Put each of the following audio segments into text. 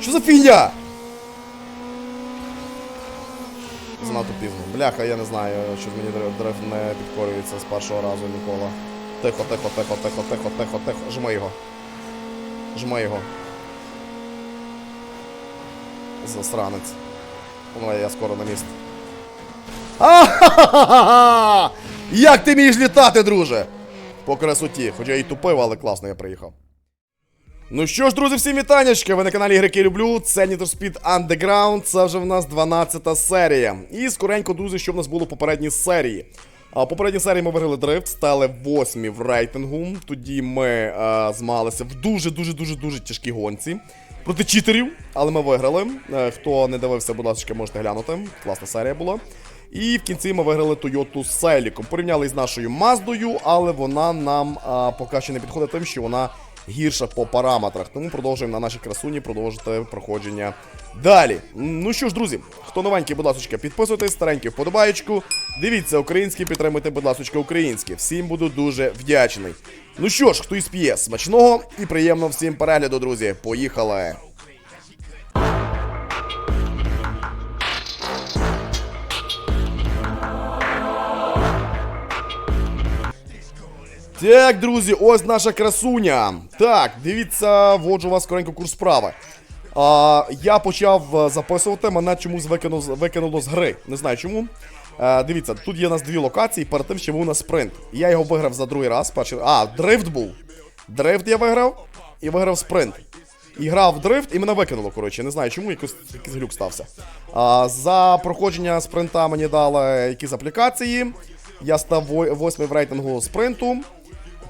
Що за фігня? Занадто пізно. Бляха, я не знаю, що мені дриф- не підкорюється з першого разу ніколи. Тихо, тихо, тихо, тихо, тихо, тихо, тихо. Жми його. Жми його. Засранець. Ну, я скоро на місці. А-ха-ха-ха-ха! Як ти вмієш літати, друже? По красоті, хоча я і тупив, але класно я приїхав. Ну що ж, друзі, всім вітаннячки! Ви на каналі Ігрики Люблю. Це Need for Speed Underground, це вже в нас 12-та серія. І скоренько, друзі, що в нас було в попередній серії. А попередній серії ми виграли дрифт, стали восьмі в рейтингу. Тоді ми е, змагалися в дуже-дуже дуже дуже тяжкій гонці. Проти читерів, але ми виграли. Е, хто не дивився, будь ласка, можете глянути. Класна серія була. І в кінці ми виграли Toyota Celica. Порівняли з нашою Маздою, але вона нам а, поки що не підходить тим, що вона гірша по параметрах. Тому продовжуємо на нашій красуні продовжити проходження далі. Ну що ж, друзі, хто новенький, будь ласка, підписуйтесь, старенький вподобаєчку. Дивіться український, підтримуйте, будь ласка, українське. Всім буду дуже вдячний. Ну що ж, хто із п'є, смачного і приємного всім перегляду, друзі. Поїхали! Так, друзі, ось наша красуня. Так, дивіться, вводжу вас скоренько курс справи. А, я почав е, записувати, мене чомусь викинуло, викинуло з гри. Не знаю чому. Е, дивіться, тут є у нас дві локації, перед тим ще був у нас спринт. Я його виграв за другий раз. Перший... А, дрифт був. Дрифт я виграв і виграв спринт. І грав дрифт, і мене викинуло, коротше. Не знаю чому, якось, якийсь глюк стався. А, за проходження спринта мені дали якісь аплікації. Я став восьмий в рейтингу спринту.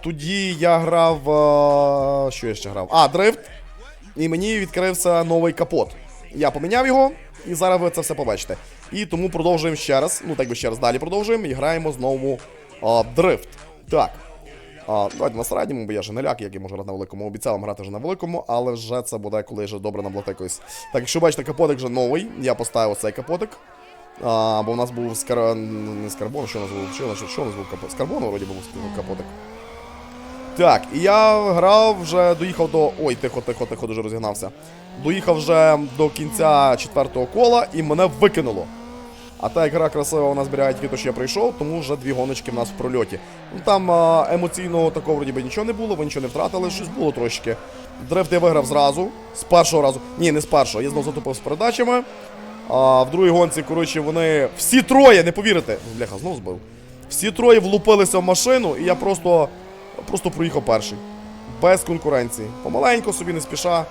Тоді я грав. е, Що я ще грав? А, дрифт. І мені відкрився новий капот. Я поміняв його, і зараз ви це все побачите. І тому продовжуємо ще раз. Ну, так би ще раз далі продовжуємо і граємо знову а, дрифт. Так. А, давайте на середньому, бо я ж не ляк, як я можу грати на великому. Обіцяв вам грати вже на великому, але вже це буде, коли вже добре наблати якось. Так, якщо бачите, капотик вже новий, я поставив цей капотик. А, бо у нас був скар... не з що у нас був? Що, що, у нас був капотик? З карбону вроді був капотик. Так, і я грав вже, доїхав до. Ой, тихо, тихо, тихо, дуже розігнався. Доїхав вже до кінця четвертого кола і мене викинуло. А та як гра красива нас зберігає тільки те, що я прийшов, тому вже дві гоночки в нас в прольоті. Ну там а, емоційного такого вроді би нічого не було, ви нічого не втратили, щось було трошки. Дрифт я виграв зразу, з першого разу. Ні, не з першого, я знову затупив з передачами. А в другій гонці, коротше, вони. Всі троє, не повірите. Бляха, знов збив. Всі троє влупилися в машину, і я просто. Просто проїхав перший. Без конкуренції. Помаленько собі не спіша.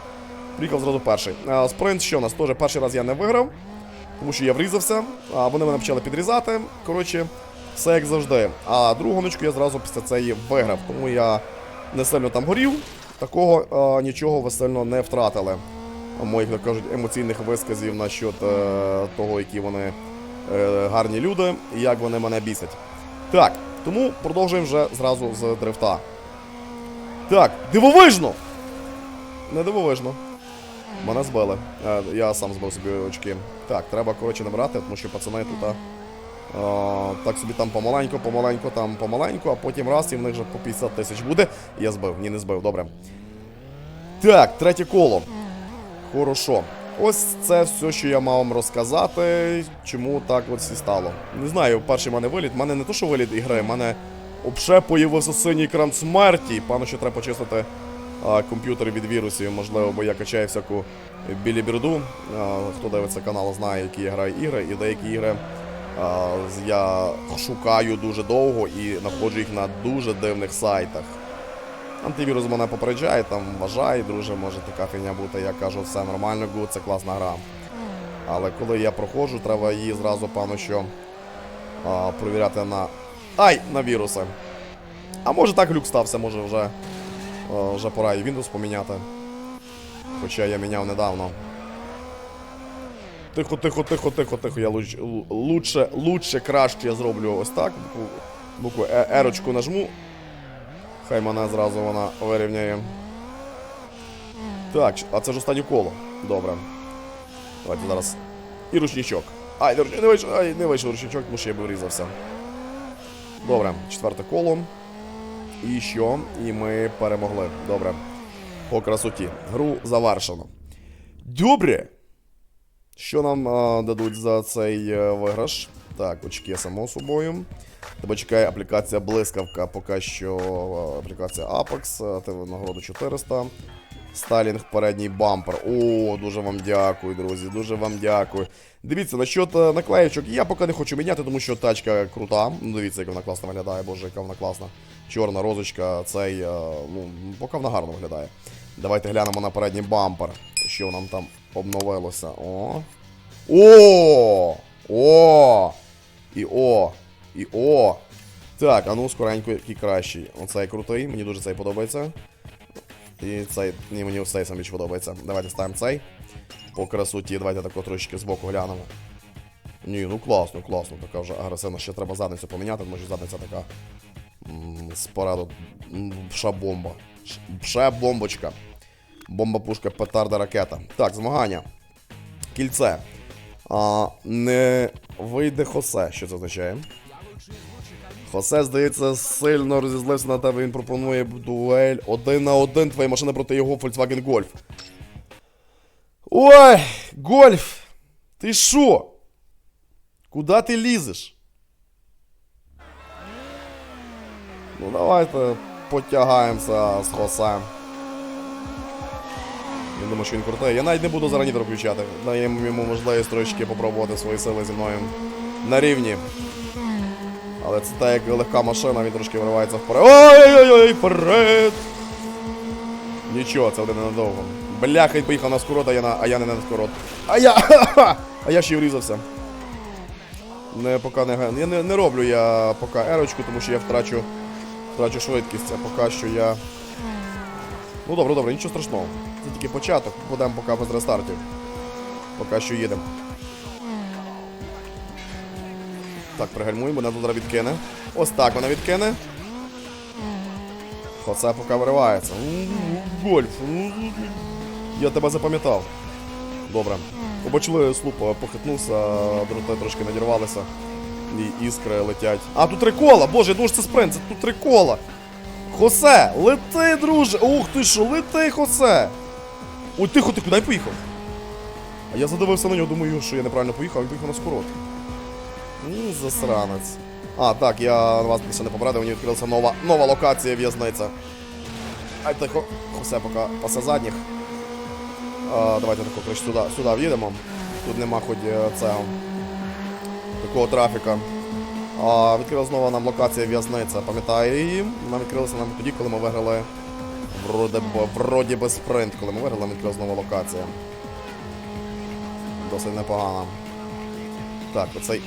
Приїхав зразу перший. Спринт, що у нас теж перший раз я не виграв, тому що я врізався, а вони мене почали підрізати. Коротше, все як завжди. А другу гоночку я зразу після цієї виграв, тому я не сильно там горів. Такого а, нічого ви сильно не втратили. Моїх, так кажуть, емоційних висказів насчет е, того, які вони е, гарні люди і як вони мене бісять. Так, тому продовжуємо вже зразу з дрифта. Так, дивовижно! Не дивовижно. Мене збили. Е, я сам збив собі очки. Так, треба, коротше, набрати, тому що пацани тут. А, так собі там помаленьку, помаленьку, там помаленьку, а потім раз і в них вже по 50 тисяч буде. Я збив, ні, не збив, добре. Так, третє коло. Хорошо. Ось це все, що я мав вам розказати, чому так от всі стало. Не знаю, перший мене виліт. У мене не то, що виліт ігри, в мене обше появився синій екран смерті. Певно, що треба почистити а, комп'ютер від вірусів, можливо, бо я качаю всяку біліберду. А, хто дивиться канал, знає, які я граю ігри, і деякі ігри а, я шукаю дуже довго і знаходжу їх на дуже дивних сайтах. Антивірус мене попереджає, там вважає, друже, може така фігня бути. Я кажу, все нормально, гуд, це класна гра. Але коли я проходжу, треба її зразу, певно, що а, провіряти на. Ай! На віруси. А може так глюк стався, може вже, а, вже пора і Windows поміняти. Хоча я міняв недавно. Тихо, тихо, тихо, тихо, тихо. Я лучше, лучше, краще я зроблю ось так. Букву, букву е, ерочку нажму. Хай мене зразу вона вирівняє. Так, а це ж останнє коло. Добре. Давайте зараз. І ручничок. Ай, не, вийшов, ай, не вийшов ручничок, тому що я би врізався. Добре, четверте коло. І що? І ми перемогли. Добре. По красоті. Гру завершено. Добре. Що нам а, дадуть за цей е, виграш? Так, очки, само собою. Тебе чекає аплікація Блискавка, поки що е, аплікація Apex, е, нагороду 400. Сталінг передній бампер. О, дуже вам дякую, друзі. Дуже вам дякую. Дивіться, насчет наклеєчок, я поки не хочу міняти, тому що тачка крута. Ну, дивіться, як вона класно виглядає, боже, яка вона класна. Чорна розочка, цей, е, ну, поки вона гарно виглядає. Давайте глянемо на передній бампер. Що нам там обновилося. О. О! О! І о! І о! Так, а ну скоренько, який кращий. Оцей крутий, мені дуже цей подобається. І цей, ні, мені цей сам більше подобається. Давайте ставимо цей. По красоті, давайте тако трошечки збоку глянемо. Ні, ну класно, класно, така вже агресивна. Ще треба задницю поміняти, що задниця така. Спораду. м, бомба. Ш- Ша бомбочка. Бомба пушка, петарда ракета. Так, змагання. Кільце. А, не вийде Хосе, що це означає? Хосе, здається, сильно розізлився на тебе. Він пропонує дуель один на один. Твоя машина проти його Volkswagen Golf. Ой, Гольф! Ти що? Куда ти лізеш? Ну давайте потягаємося з Хосе. Я думаю, що він крутий. Я навіть не буду зараз включати. Даємо йому можливість трошечки попробувати свої сили зі мною на рівні. Але це так як легка машина, він трошки виривається вперед. Ой-ой-ой, вперед! Нічого, це один ненадовго. Бляха, він поїхав на скорот, а я, на, а я не на скорот. А я. А я ще й врізався. Не, поки не, я не, не роблю я поки ерочку, тому що я втрачу, втрачу швидкість, а поки що я. Ну добре, добре, нічого страшного. Це тільки початок, будемо поки без рестартів. Поки що їдемо. Так, пригальмуємо, тут зараз відкине. Ось так вона відкине. Хоце поки виривається. Гольф. Я тебе запам'ятав. Добре. Побачили слуп, похитнувся, дроти трошки надірвалися. І іскри летять. А, тут три кола! Боже, я думаю, що це спринт, це тут три кола. Хосе, лети, друже! Ух ти що, лети, Хосе! Ой, тихо, ти куди поїхав? А я задивився на нього, думаю, що я неправильно поїхав, він поїхав на скорот. Засранець. А, так, я вас ще не попередив, мені відкрилася нова, нова локація в'язниця. Ай, тихо, все поки пасе задніх. А, давайте тако, коротше, сюди, сюди в'їдемо. Тут нема хоч е, цього такого трафіка. А, відкрилася знову нам локація в'язниця. Пам'ятаю її. Нам відкрилася нам тоді, коли ми виграли вроде, б- вроді би спринт. Коли ми виграли, нам відкрилася нова локація. Досить непогана. Так, оцей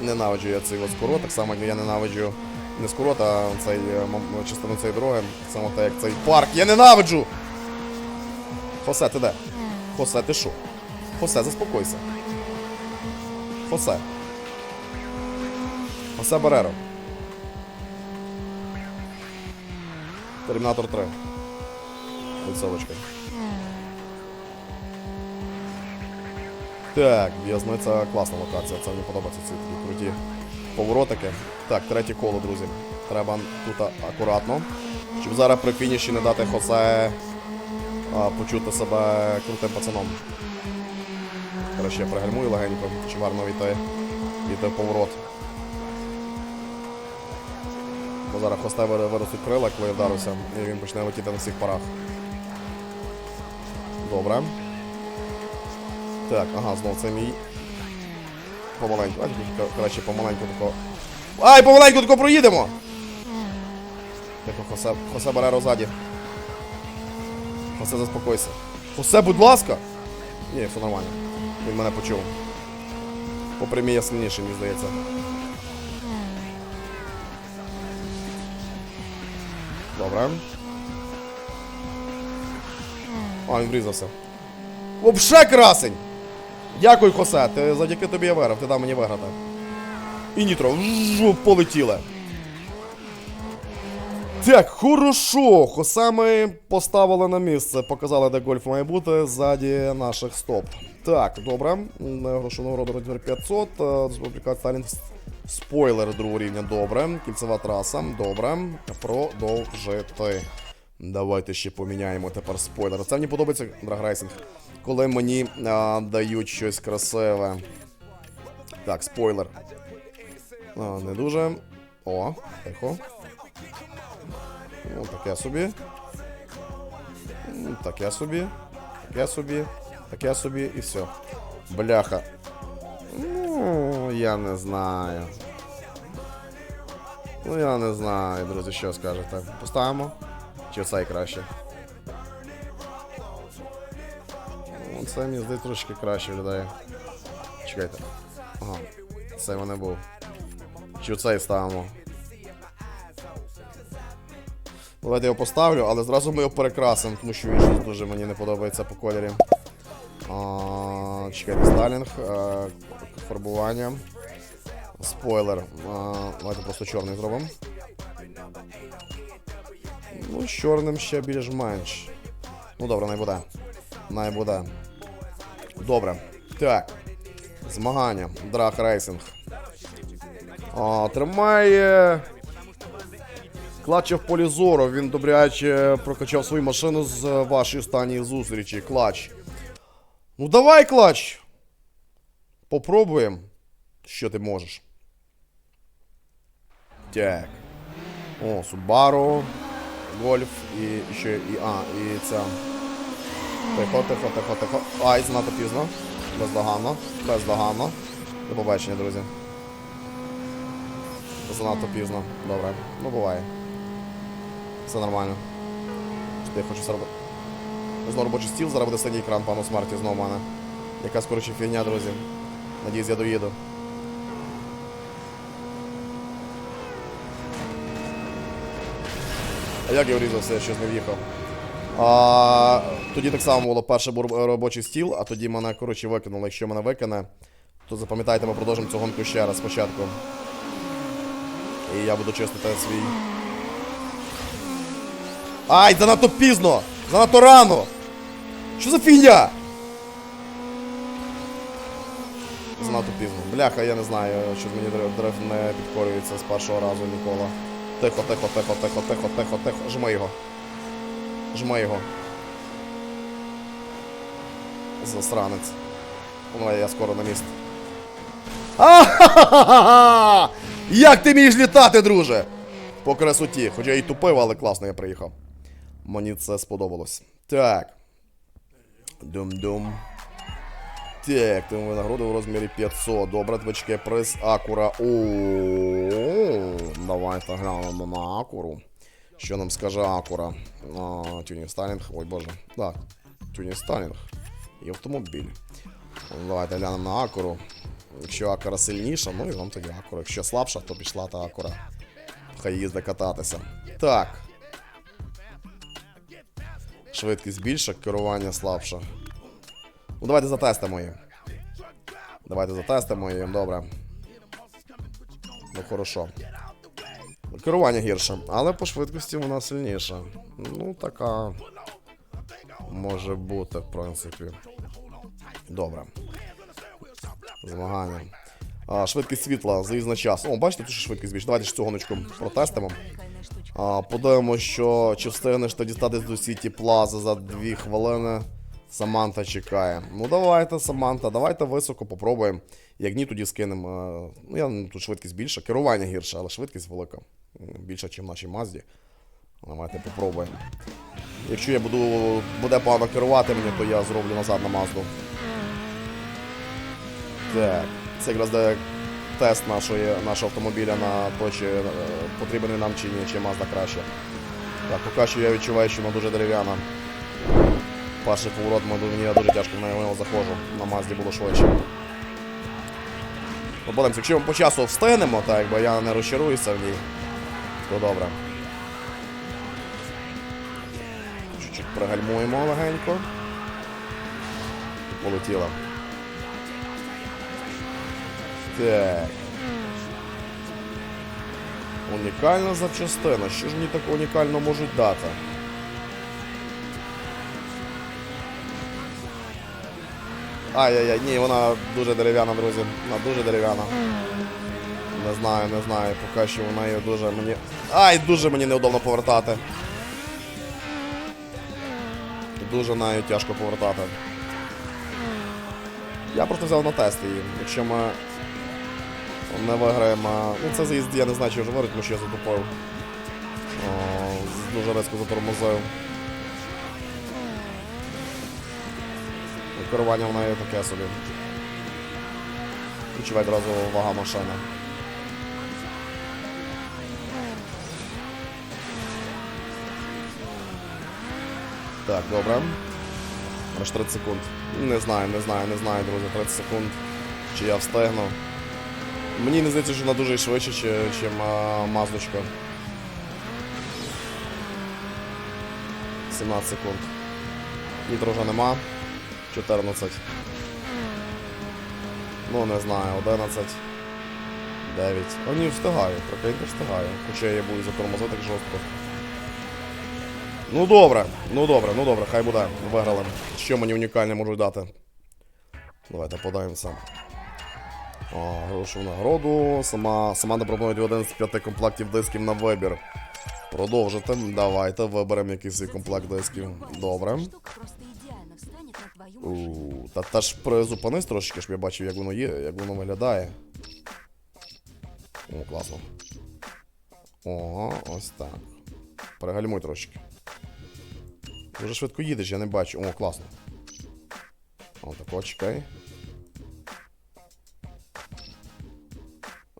ненавиджу я цей от скорот, так само як я ненавиджу не скорот, а цей е, частину цієї дороги, само так як цей парк. Я ненавиджу! Хосе, ти де? Хосе, ти що? Хосе, заспокойся. Хосе. Хосе Бареро. Термінатор 3. Відсовочка. Так, в'язниця класна локація, це мені подобається ці такі круті поворотики. Так, третє коло, друзі. Треба тут акуратно. Щоб зараз при фініші не дати Хосе а, почути себе крутим пацаном. Краще я пригальмую легенько, щоб гарно війти, війти в поворот. Бо зараз Хосте вир- виростуть крила, коли я вдарився, і він почне летіти на всіх парах. Добре. Так, ага, знов це мій. Помаленьку. Ай, краще помаленьку тако. Ай, помаленьку тако проїдемо! Тихо, Хосе, Хосе Бареро ззаді. Хосе, заспокойся. Хосе, будь ласка! Ні, все нормально. Він мене почув. По прямій я сильніший, мені здається. Добре. А, він врізався. Вообще красень! Дякую, Хосе, ти завдяки тобі я виграв, ти дав мені виграти. І нітро, жу, полетіле. Так, хорошо. Хосе ми поставили на місце, показали, де гольф має бути ззаді наших стоп. Так, добре. Грошу нагороду розмір 500. е, Дублікат Сталін спойлер другого рівня. Добре. Кільцева траса. Добре. Продовжити. Давайте ще поміняємо тепер спойлер. Це мені подобається драгрейсинг. Коли мені а, дають щось красиве. Так, спойлер. А, не дуже. О, тихо. Ну, таке собі. Таке собі. Таке собі. Таке собі і все. Бляха. Ну, я не знаю. Ну, я не знаю, друзі, що скажете. Поставимо? Чи цей краще? Ну, це мені здається трошки краще виглядає. Чекайте. Ага, цей мене був. Чи цей ставимо? Давайте його поставлю, але зразу ми його перекрасимо, тому що він дуже мені не подобається по кольорі. А, чекайте, сталінг, а, фарбування. Спойлер. А, давайте просто чорний зробимо. Ну, з чорним ще більш-менш. Ну добре, не буде. Не буде. Добре. Так. Змагання. Драг рейсинг. Тримає. Клаче в полі зору. Він добряче прокачав свою машину з е, вашої останньої зустрічі. Клач. Ну давай, клач. Попробуємо. Що ти можеш. Так. О, Subaru, Golf і ще і. А, і ця. Тихо, тихо, тихо, тихо. Ай, занадто пізно. Бездоганно. Бездоганно. До побачення, друзі. Занадто пізно. Добре. Ну буває. Все нормально. Я хочу зробити? Знову робочий стіл, зараз буде синій екран, пану смерті знову в мене. Якась коротше фігня, друзі. Надіюсь, я доїду. А як я врізався, я щось не в'їхав. А, тоді так само було перший робочий стіл, а тоді мене, коротше, викинуло. Якщо мене викине, то запам'ятайте, ми продовжимо цю гонку ще раз спочатку. І я буду чистити свій. Ай, занадто пізно! Занадто рано! Що за фігня? Занадто пізно. Бляха, я не знаю, що мені дриф- дрифт не підкорюється з першого разу ніколи. Тихо, тихо, тихо, тихо, тихо, тихо, тихо. Жми його. Жми його. Засранець. Ну, я скоро на місці. А-ха-ха-ха-ха! Як ти мієш літати, друже? По красоті. Хоча і тупив, але класно я приїхав. Мені це сподобалось. Так. Дум-дум. Так, тому винагорода у розмірі 500. Добре, твички, приз Акура. О, давайте глянемо на Акуру. Що нам скаже Акура? А, тюнінг Сталінг. Ой боже. Так. Тюнінг Сталінг. І автомобіль. Ну, Давайте глянемо на Акуру. Якщо Акура сильніша, ну і вам тоді Акура. Якщо слабша, то пішла та Акура. Хай їзде кататися. Так. Швидкість більша, керування слабше. Ну, давайте затестимо її. Давайте затестимо її, добре. Ну, хорошо. Керування гірше, але по швидкості вона сильніша. Ну, така. Може бути, в принципі. Добре. Змагання. А, швидкість світла, заїзд на час. О, бачите, тут ще швидкість більше. Давайте ж цю гоночку протестимо. А, подивимося, що чи встигнеш ти дістатись до Сіті Плаза за 2 хвилини. Саманта чекає. Ну давайте, Саманта, давайте високо попробуємо. Як ні, тоді скинемо. е, Ну, я тут швидкість більша, керування гірше, але швидкість велика. М, Більша, ніж в нашій Мазді. Давайте попробуємо. Якщо я буду буде погано керувати мені, то я зроблю назад на Мазду. Так, це якраз де тест нашої, нашого автомобіля на то, чи е, потрібен нам чи ні, чи Мазда краще. Так, поки що я відчуваю, що вона дуже дерев'яна. Перший поворот мені дуже тяжко на нього заходжу. На Мазді було швидше. Подивимося, якщо ми по часу встигнемо, так якби я не розчаруюся в ній, то добре. Чуть-чуть пригальмуємо легенько. І полетіла. Так. Унікальна запчастина. Що ж мені так унікально можуть дати? Ай-яй-яй, ні, вона дуже дерев'яна, друзі. Вона дуже дерев'яна. Не знаю, не знаю, поки що вона її дуже мені. Ай, дуже мені неудобно повертати. Дуже нею тяжко повертати. Я просто взяв на тест її. Якщо ми не виграємо. Ну це заїзд, я не знаю, чи вже виграти, тому що я затупив. Дуже різко затормозив. Керування в неї таке собі. Відчуває одразу вага машини. Так, добре. Аж 30 секунд. Не знаю, не знаю, не знаю, друзі, 30 секунд. Чи я встигну. Мені не здається, що вона дуже швидше, чи, чим маздочка. 17 секунд. Нітро вже нема. 14. Ну, не знаю, 11. 9. О, ні, встигаю, прикиньте, встигаю. Хоча я буду затормозити так жорстко. Ну добре, ну добре, ну добре, хай буде. Виграли. Що мені унікальне можуть дати? Давайте подивимося. О, грошу нагороду. Сама, сама не один з п'яти комплектів дисків на вибір. Продовжити. Давайте виберемо якийсь свій комплект дисків. Добре. Штука просто идеально встанет на твою машину. У, та, та ж призупинись трошки, щоб я бачив, як воно є, як воно виглядає. О, класно. Ого, ось так. Перегальмуй трошки. Дуже швидко їдеш, я не бачу. О, класно. О, тако, чекай.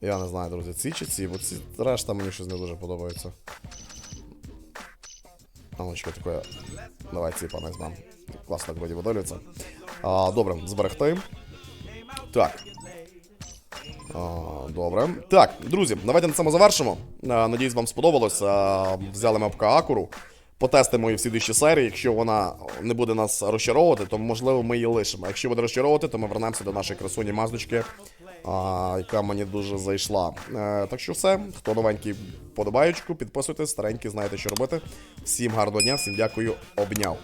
Я не знаю, друзі, ці чи ці, бо ці решта мені щось не дуже подобається. А ну чекай, таке. Давай ці пане знам. Класно так вроді видалюється. А, добре, зберегти. Так. Добре. Так, друзі, давайте на цьому завершимо. А, надіюсь, вам сподобалось. А, взяли ми АПК Акуру. Потестимо її в слідущій серії. Якщо вона не буде нас розчаровувати, то можливо ми її лишимо. Якщо буде розчаровувати, то ми вернемося до нашої красуні маздочки, яка мені дуже зайшла. Е, так що все, хто новенький, подобаючку, підписуйтесь, старенький, знаєте, що робити. Всім гарного дня, всім дякую, обняв.